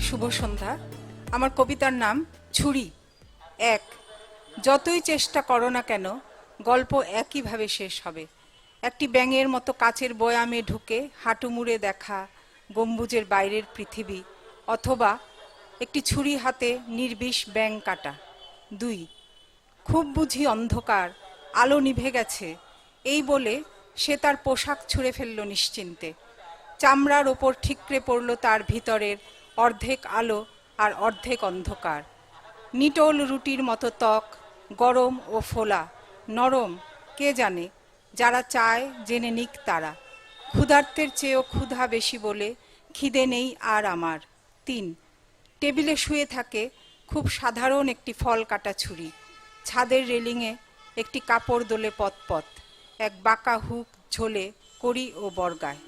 শুভ সন্ধ্যা? আমার কবিতার নাম ছুরি। এক, যতই চেষ্টা করো না কেন, গল্প একইভাবে শেষ হবে। একটি ব্যাঙের মতো কাচের বয়ামে ঢুকে হাঁটু মুড়ে দেখা গম্বুজের বাইরের পৃথিবী, অথবা একটি ছুরি হাতে নির্বিষ ব্যাং কাটা। দুই, খুব বুঝি অন্ধকার, আলো নিভে গেছে, এই বলে সে তার পোশাক ছুঁড়ে ফেলল নিশ্চিন্তে। চামড়ার ওপর ঠিকরে পড়ল তার ভিতরের অর্ধেক আলো আর অর্ধেক অন্ধকার। নিটোল রুটির মতো ত্বক, গরম ও ফোলা, নরম, কে জানে, যারা চায় জেনে নিক তারা। ক্ষুধার্তের চেয়েও ক্ষুধা বেশি বলে খিদে নেই আর আমার। তিন, টেবিলে শুয়ে থাকে খুব সাধারণ একটি ফল কাটা ছুরি। ছাদের রেলিংয়ে একটি কাপড় দোলে পথ পথ, এক বাঁকা হুক ঝোলে করি ও বর্গায়।